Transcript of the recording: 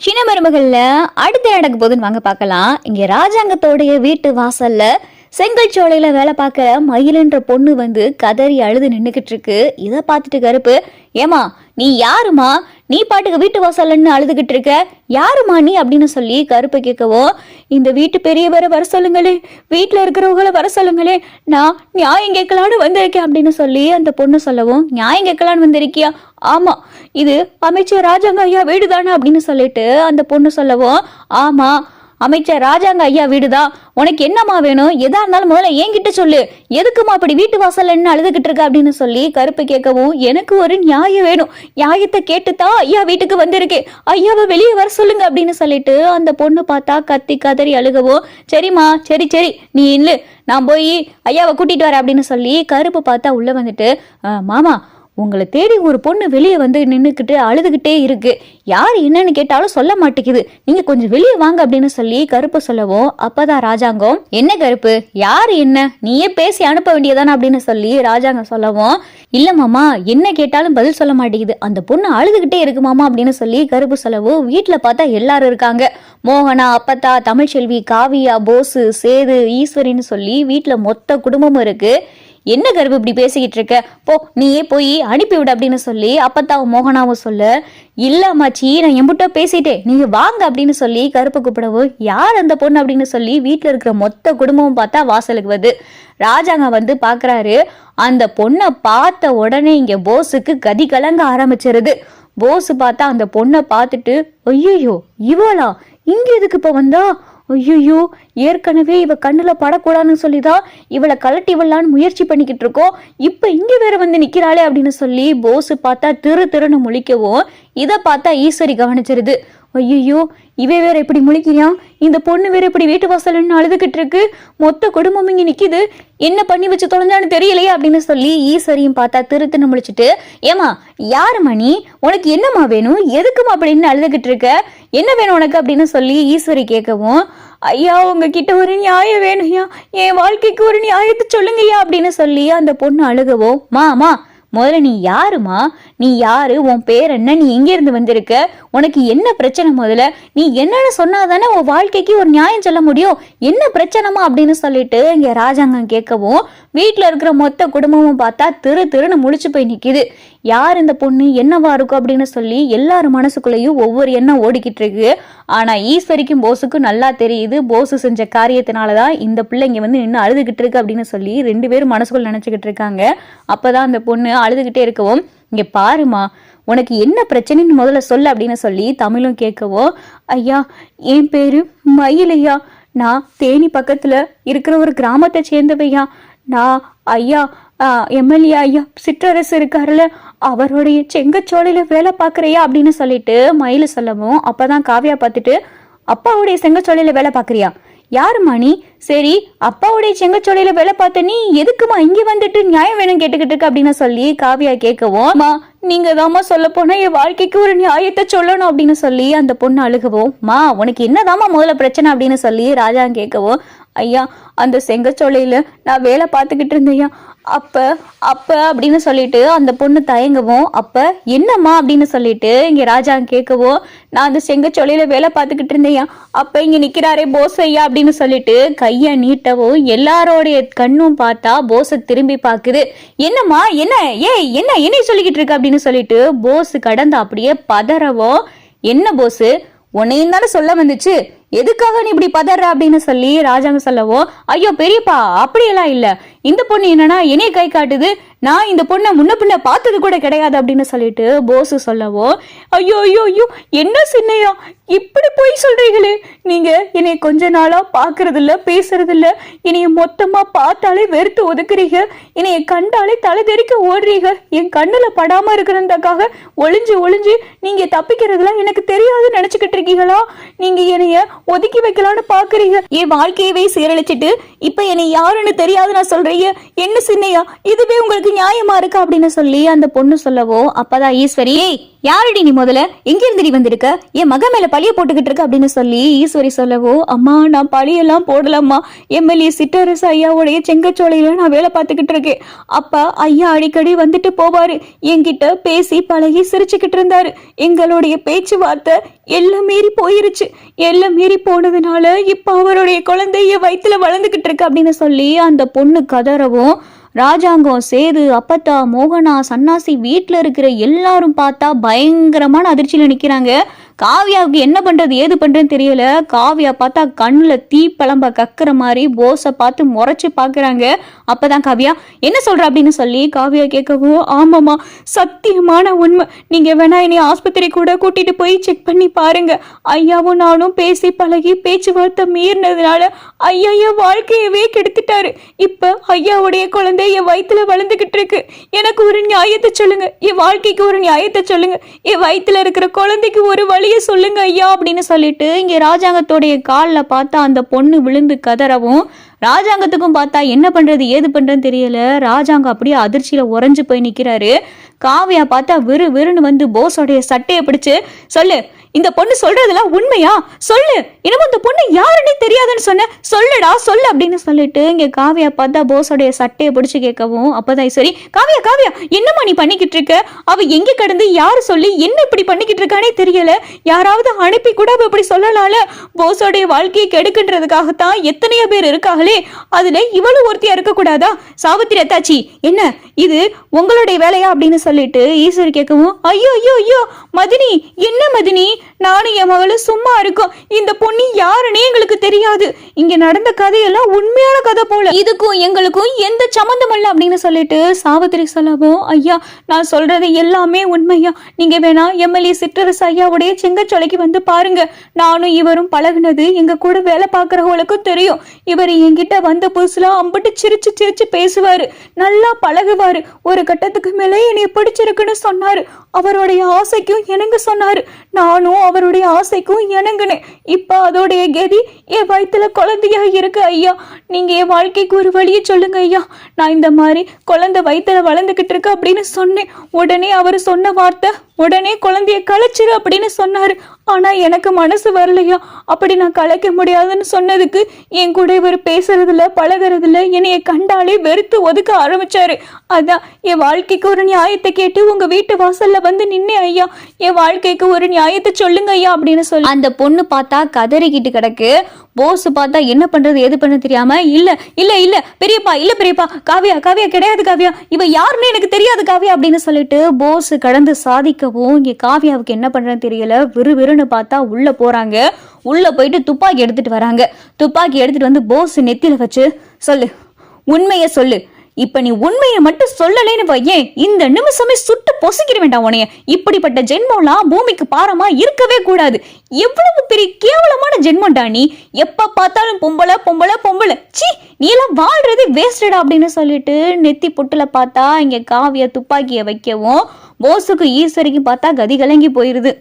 சின்ன மருமகள்ல அடுத்து நடக்க போகுதுன்னு வாங்க பார்க்கலாம். இங்க ராஜாங்கத்தோடைய வீட்டு வாசல்ல செங்கல் சோலையில வேலை பார்க்குற மயிலன்ற பொண்ணு வந்து கதறி அழுது நின்றுக்கிட்டு இருக்கு. இதை பார்த்துட்டு கருப்பு ஏமா நீ யாருமா நீ பாட்டுக்கு வீட்டு வாசல்லன்னு அழுதுகிட்டு இருக்க. யாருமா நீ? அப்படின்னு சொல்லி கருப்பை கேட்கவும் இந்த வீட்டு பெரியவரை வர சொல்லுங்களே. வீட்டில் இருக்கிறவங்கள வர சொல்லுங்களே. நான் நியாயம் கேட்கலான்னு வந்திருக்கேன். அப்படின்னு சொல்லி அந்த பொண்ணு சொல்லவும் நியாயம் கேட்கலான்னு வந்திருக்கியா? ஆமா இது அமைச்சர் ராஜாங்க ஐயா வீடு தானே அப்படின்னு சொல்லிட்டு அந்த பொண்ணு சொல்லவும் ஆமா அமைச்சர் ராஜாங்க ஐயா வீடுதான் உனக்கு என்னம்மா வேணும்? எதா இருந்தாலும் முதல்ல என்கிட்ட சொல்லு. எதுக்குமா அப்படி வீட்டு வாசல்ல என்ன அழுதுகிட்டு இருக்க அப்படின்னு சொல்லி கருப்பு கேட்கவும் எனக்கு ஒரு நியாயம் வேணும். நியாயத்தை கேட்டுதான் ஐயா வீட்டுக்கு வந்திருக்கு ஐயாவை வெளியே வர சொல்லுங்க அப்படின்னு சொல்லிட்டு அந்த பொண்ணு பார்த்தா கத்தி கதறி அழுகவும் சரிம்மா சரி சரி நீ இல்லு நான் போய் ஐயாவை கூட்டிட்டு வரேன் அப்படின்னு சொல்லி கருப்பு பார்த்தா உள்ள வந்துட்டு மாமா உங்களை தேடி ஒரு பொண்ணு வெளியே வந்து நின்றுக்கிட்டு அழுதுகிட்டே இருக்கு. யார் என்னன்னு கேட்டாலும் சொல்ல மாட்டேங்குது. நீங்க கொஞ்சம் வெளியே வாங்க அப்படின்னு சொல்லி கருப்பு சொல்லவும் அப்பதான் ராஜாங்கம். என்ன கருப்பு? யார் என்ன? நீயே பேசி அனுப்ப வேண்டியதானே அப்படின்னு சொல்லி ராஜாங்கம் சொல்லவும் இல்ல மாமா என்ன கேட்டாலும் பதில் சொல்ல மாட்டேங்குது. அந்த பொண்ணு அழுதுகிட்டே இருக்கு மாமா அப்படின்னு சொல்லி கருப்பு சொல்லவும் வீட்டுல பார்த்தா எல்லாரும் இருக்காங்க. மோகனா அப்பத்தா தமிழ்ச்செல்வி காவியா போசு சேது ஈஸ்வரின்னு சொல்லி வீட்டுல மொத்த குடும்பமும் இருக்கு. என்ன கருப்பு இப்படி பேசிக்கிட்டு இருக்க? போ நீயே போய் அனுப்பிவிடு அப்படின்னு சொல்லி அப்பத்தாவும் மோகனாவும் சொல்ல இல்ல நான் எம்புட்டோ பேசிட்டேன். நீங்க வாங்க அப்படின்னு சொல்லி கருப்பு கூப்பிடவும் யார் அந்த பொண்ணு? அப்படின்னு சொல்லி வீட்டில் இருக்கிற மொத்த குடும்பமும் பார்த்தா வாசலுக்கு வருது. ராஜாங்க வந்து பார்க்குறாரு அந்த பொண்ணை பார்த்த உடனே இங்க போஸுக்கு கதி கலங்க ஆரம்பிச்சிருது. போஸ் பார்த்தா அந்த பொண்ணை பார்த்துட்டு ஐயோ இவளா? இங்க எதுக்கு இப்ப வந்தா? ஐயோ ஏற்கனவே இவ கண்ணுல படக்கூடாதுன்னு சொல்லிதான் இவளை கலட்டி விடலான்னு முயற்சி பண்ணிக்கிட்டு இருக்கோம் இப்ப இங்க வேற வந்து நிக்கிறாளே அப்படின்னு சொல்லி போஸ் பார்த்தா திரு திருன்னு முழிக்கவும் இதை பார்த்தா ஈஸ்வரி கவனிச்சிருது. ஐயோ இவை வேற இப்படி முழிக்கிறான் இந்த பொண்ணு வேற இப்படி வீட்டு வாசல்னு அழுதுகிட்டு இருக்கு. மொத்த குடும்பம் இங்க நிக்குது. என்ன பண்ணி வச்சு தொலைஞ்சான்னு தெரியலையே அப்படின்னு சொல்லி ஈஸ்வரியும் பார்த்தா திரு திரு முழிச்சிட்டு ஏமா யாரும்மா நீ? உனக்கு என்னம்மா வேணும்? எதுக்குமா அப்படின்னு அழுதுகிட்டு இருக்க? என்ன வேணும் உனக்கு? அப்படின்னு சொல்லி ஈஸ்வரி கேட்கவும் ஐயா உங்ககிட்ட ஒரு நியாயம் வேணும்யா. என் வாழ்க்கைக்கு ஒரு நியாயத்தை சொல்லுங்கய்யா. அப்படின்னு சொல்லி அந்த பொண்ணு அழுகவும் மாமா முதல்ல நீ யாருமா நீ யாரு? உன் பேர் என்ன? நீ எங்க இருந்து வந்திருக்க? உனக்கு என்ன பிரச்சனை முதல்ல? நீ என்னன்னு சொன்னாதானே உன் வாழ்க்கைக்கு ஒரு நியாயம் சொல்ல முடியும்? என்ன பிரச்சனைமா அப்படின்னு சொல்லிட்டு இங்க ராஜாங்கம் கேட்கவும் வீட்டுல இருக்கிற மொத்த குடும்பமும் பார்த்தா திரு திருன்னு முழிச்சு போய் நிக்குது. யார் இந்த பொண்ணு? என்னவா இருக்கும் அப்படின்னு சொல்லி எல்லார் மனசுக்குள்ளேயும் ஒவ்வொரு எண்ணம் ஓடிக்கிட்டு இருக்கு. ஆனா ஈஸ்வரிக்கும் போஸுக்கும் நல்லா தெரியுது. போஸு செஞ்ச காரியத்தினாலதான் இந்த பிள்ளைங்க வந்து நின்று அழுதுகிட்டு இருக்கு அப்படின்னு சொல்லி ரெண்டு பேரும் மனசுக்குள்ள நினைச்சுக்கிட்டு இருக்காங்க. அப்பதான் அந்த பொண்ணு அழுதுகிட்டே இருக்கவும் இங்கே பாருமா உனக்கு என்ன பிரச்சனைன்னு முதல்ல சொல்லு அப்படின்னு சொல்லி தமிழும் கேட்கவோ ஐயா என் பேரு மயிலையா. நான் தேனி பக்கத்தில் இருக்கிற ஒரு கிராமத்தை சேர்ந்தவையா. நான் ஐயா எம்எல்ஏ ஐயா சிற்றரசு இருக்காருல்ல அவருடைய செங்கச்சோலையில் வேலை பார்க்குறியா? அப்படின்னு சொல்லிட்டு மயில் சொல்லவும் அப்போ தான் காவியா பார்த்துட்டு அப்பாவுடைய செங்கச்சோலையில் வேலை பார்க்குறியா? யாரும்மா நீ சரி அப்பாவுடைய செங்கச்சோலையில வேலை பார்த்த நீ எதுக்குமா இங்க வந்துட்டு நியாயம் வேணும் கேட்டுக்கிட்டு இருக்க அப்படின்னு சொல்லி காவியா கேட்கவும் "அம்மா, நீங்க தாமா சொல்ல போனா என் வாழ்க்கைக்கு ஒரு நியாயத்தை சொல்லணும் அப்படின்னு சொல்லி அந்த பொண்ணு அழுகவும் மா உனக்கு என்னதாம்மா முதல்ல பிரச்சனை? அப்படின்னு சொல்லி ராஜா கேட்கவும் ஐயா அந்த செங்கச்சோலையில் நான் வேலை பார்த்துக்கிட்டு இருந்தேயா அப்போ அப்போ அப்படின்னு சொல்லிட்டு அந்த பொண்ணு தயங்கவும் அப்போ என்னம்மா அப்படின்னு சொல்லிட்டு இங்கே ராஜா கேட்கவும் நான் அந்த செங்கச்சோலையில் வேலை பார்த்துக்கிட்டு இருந்தேயா அப்போ இங்கே நிற்கிறாரே போஸ் ஐயா அப்படின்னு சொல்லிட்டு கையை நீட்டவும் எல்லாரோடைய கண்ணும் பார்த்தா போஸை திரும்பி பார்க்குது. என்னம்மா என்ன ஏய் என்ன என்னை சொல்லிக்கிட்டு இருக்கு அப்படின்னு சொல்லிட்டு போஸ் கடந்து அப்படியே பதறவும் என்ன போஸு உன்னையும் தானே சொல்ல வந்துச்சு. எதுக்காக நீ இப்படி பதற அப்படின்னு சொல்லி ராஜாங்க சொல்லவோ ஐயோ பெரியப்பா அப்படியெல்லாம் இல்லை. இந்த பொண்ணு என்னன்னா என்னைய கை காட்டுது. நான் இந்த பொண்ணை முன்ன பின்ன பார்த்தது கூட கிடையாது அப்படின்னு சொல்லிட்டு போஸு சொல்லவோ ஐயோ ஐயோ ஐயோ என்ன சின்னையா? இப்படி போய் சொல்றீங்களே. நீங்க என்னை கொஞ்ச நாளா பாக்குறது இல்ல பேசுறது இல்ல என்னைய மொத்தமா பார்த்தாலே வெறுத்து ஒதுக்குறீங்க. என்னைய கண்டாலே தலை தெறிக்க ஓடுறீங்க. என் கண்ணுல படாம இருக்கிறதுக்காக ஒளிஞ்சு ஒளிஞ்சு நீங்க தப்பிக்கிறதுலாம் எனக்கு தெரியாது நினைச்சுக்கிட்டு இருக்கீங்களா? நீங்க என்னைய ஒதுக்கி வைக்கலாம்னு பாக்குறீங்க என் வாழ்க்கையவே சீரழிச்சிட்டு இப்ப என்னை யாருன்னு தெரியாது நான் ஐயா என்ன சின்னையா? இதுவே உங்களுக்கு நியாயமா இருக்கா அப்படின்னு சொல்லி அந்த பொண்ணு சொல்லவோ அப்பதான் ஈஸ்வரி யாரடி நீ முதல்ல? எங்கிருந்து நீ வந்திருக்க? என் மக மேல பழிய போட்டுக்கிட்டு இருக்க அப்படின்னு சொல்லி ஈஸ்வரி சொல்லவோ அம்மா நான் பழியெல்லாம் போடலாமா எம்எல்ஏ சிட்டரசு ஐயாவுடைய செங்கச்சோலையில நான் வேலை பார்த்துக்கிட்டு இருக்கேன். அப்பா ஐயா அடிக்கடி வந்துட்டு போவாரு. என்கிட்ட பேசி பழகி சிரிச்சுக்கிட்டு இருந்தாரு. எங்களுடைய பேச்சுவார்த்தை எல்லாம் மீறி போயிருச்சு. எல்லாம் மீறி போனதுனால இப்ப அவருடைய குழந்தைய வயிற்றுல வளர்ந்துகிட்டு இருக்கு அப்படின்னு சொல்லி அந்த பொண்ணு கதறவும் ராஜாங்கம் சேது அப்பத்தா மோகனா சன்னாசி வீட்டில் இருக்கிற எல்லாரும் பார்த்தா பயங்கரமான அதிர்ச்சியில் நிற்கிறாங்க காவியாவுக்கு என்ன பண்ணுறது ஏது பண்ணுறதுன்னு தெரியல. காவியா பார்த்தா கண்ணில் தீப்பழம்ப கக்கிற மாதிரி போஸை பார்த்து முறைச்சி பார்க்குறாங்க. அப்போ தான் காவியா என்ன சொல்கிற அப்படின்னு சொல்லி காவியா கேட்கவும் ஆமாம்மா சத்தியமான உண்மை. நீங்கள் வேணா என்னை ஆஸ்பத்திரி கூட கூட்டிகிட்டு போய் செக் பண்ணி பாருங்க. ஐயாவும் நானும் பேசி பழகி பேச்சுவார்த்தை மீறினதுனால ஐயா என் வாழ்க்கையவே கெடுத்துட்டாரு. இப்போ ஐயாவுடைய குழந்தை என் வயிற்றுல வளர்ந்துக்கிட்டு இருக்கு. எனக்கு ஒரு நியாயத்தை சொல்லுங்க. என் வாழ்க்கைக்கு ஒரு நியாயத்தை சொல்லுங்க. என் வயிற்றுல இருக்கிற குழந்தைக்கு ஒரு வழியை சொல்லுங்க ஐயா அப்படின்னு சொல்லிட்டு இங்கே ராஜாங்கத்தோடைய காலில் பார்த்தா அந்த பொண்ணு விழுந்து கதறவும் ராஜாங்கத்துக்கும் பார்த்தா என்ன பண்றது ஏது பண்றதுன்னு தெரியல. ராஜாங்கம் அப்படியே அதிர்ச்சியில உறைஞ்சு போய் நிக்கிறாரு. காவியா பார்த்தா விறு விறுன்னு வந்து போஸோடைய சட்டையை பிடிச்சு சொல்லு இந்த பொண்ணு சொல்றதெல்லாம் உண்மையா? சொல்லு. என்னமோ இந்த பொண்ணு யாருன்னே தெரியாதுன்னு சொன்ன. சொல்லுடா சொல்லு அப்படின்னு சொல்லிட்டு இங்க காவியா பார்த்தா போஸோடைய சட்டையை பிடிச்சு கேட்கவும் அப்பதான் சரி காவியா காவியா என்னம்மா நீ பண்ணிக்கிட்டு இருக்க? அவ எங்க கடந்து யாரு சொல்லி என்ன இப்படி பண்ணிக்கிட்டு இருக்கானே தெரியல. யாராவது அனுப்பி கூட அவ இப்படி சொல்லலாம்ல. போஸோடைய வாழ்க்கையை கெடுக்குன்றதுக்காகத்தான் எத்தனையோ பேர் இருக்காங்களே. அதுல இவ்வளவு ஒருத்தியா இருக்கக்கூடாதா? சாவித்திரி அத்தாச்சி என்ன? இது உங்களுடைய வேலையா? அப்படின்னு சொல்லிட்டு ஈஸ்வரி கேட்கவும் ஐயோ ஐயோ ஐயோ மதினி என்ன மதினி? நானும் என் மகளும் சும்மா இருக்கோம். இந்த பொண்ணு யாருன்னே எங்களுக்கு தெரியாது. இங்க நடந்த கதையெல்லாம் உண்மையான கதை போல. இதுக்கும் எங்களுக்கும் எந்த சம்மந்தம் இல்லை அப்படின்னு சொல்லிட்டு சாவித்திரி சொல்லவும் ஐயா நான் சொல்றது எல்லாமே உண்மையா? நீங்க வேணா எம்எல்ஏ சிற்றரசு ஐயாவுடைய செங்கச்சொலைக்கு வந்து பாருங்க. நானும் இவரும் பழகுனது எங்க கூட வேலை பார்க்குறவங்களுக்கும் தெரியும். இவர் என்கிட்ட வந்த புதுசுல அம்பிட்டு சிரிச்சு சிரிச்சு பேசுவாரு. நல்லா பழகுவாரு. ஒரு கட்டத்துக்கு மேலே என்னை பிடிச்சிருக்குன்னு சொன்னாரு. அவருடைய ஆசைக்கும் எனக்கு சொன்னாரு. நானும் அவருடைய ஆசைக்கும் இணங்கினேன். இப்போ அதோடைய கதி என் வயிற்றுல குழந்தையா இருக்கு ஐயா. நீங்கள் என் வாழ்க்கைக்கு ஒரு வழியை சொல்லுங்க ஐயா. நான் இந்த மாதிரி குழந்தை வயிற்றுல வளர்ந்துக்கிட்டு இருக்கு அப்படின்னு சொன்னேன். உடனே அவர் சொன்ன வார்த்தை உடனே குழந்தைய கலைச்சிரு அப்படின்னு சொன்னார். ஆனால் எனக்கு மனசு வரலையா? அப்படி நான் கலைக்க முடியாதுன்னு சொன்னதுக்கு என் கூட இவர் பேசுறதில்ல பழகிறதில்ல என்னைய கண்டாலே வெறுத்து ஒதுக்க ஆரம்பிச்சாரு. அதான் என் வாழ்க்கைக்கு ஒரு நியாயத்தை கேட்டு உங்கள் வீட்டு வாசலில் வந்து நின்னே ஐயா. என் வாழ்க்கைக்கு ஒரு நியாயத்தை சொல்லுங்க ஐயா அப்படின்னு சொல்லி அந்த பொண்ணு பார்த்தா கதறிக்கிட்டு கிடக்கு. போஸ் பார்த்தா என்ன பண்றது எது பண்ண தெரியாம இல்ல இல்ல இல்ல பெரியப்பா இல்ல பெரியப்பா காவியா காவியா கிடையாது காவியா. இவ யாருன்னு எனக்கு தெரியாது காவியா அப்படின்னு சொல்லிட்டு போஸ் கடந்து சாதிக்கவும் இங்க காவியாவுக்கு என்ன பண்றேன்னு தெரியல. விறு விறுன்னு பார்த்தா உள்ள போறாங்க. உள்ள போயிட்டு துப்பாக்கி எடுத்துட்டு வராங்க. துப்பாக்கி எடுத்துட்டு வந்து போஸ் நெத்தியில வச்சு சொல்லு உண்மையை சொல்லு. இப்ப நீ உண்மையை மட்டும் சொல்லலைன்னு வையேன். இந்த நிமிஷமே சுட்டு பொசுக்கிற வேண்டாம் உனைய இப்படிப்பட்ட ஜென்மம்லாம் பூமிக்கு பாரமா இருக்கவே கூடாது. எவ்வளவு பெரிய கேவலமான ஜென்மம்டா நீ. எப்ப பார்த்தாலும் பொம்பளை பொம்பளை பொம்பளை. சி நீ எல்லாம் வாழ்றதே வேஸ்டடா அப்படின்னு சொல்லிட்டு நெத்தி புட்டுல பார்த்தா இங்க காவிய துப்பாக்கிய வைக்கவும் போஸுக்கு ஈஸ்வரிக்கும் பார்த்தா கதி கலங்கி போயிருது.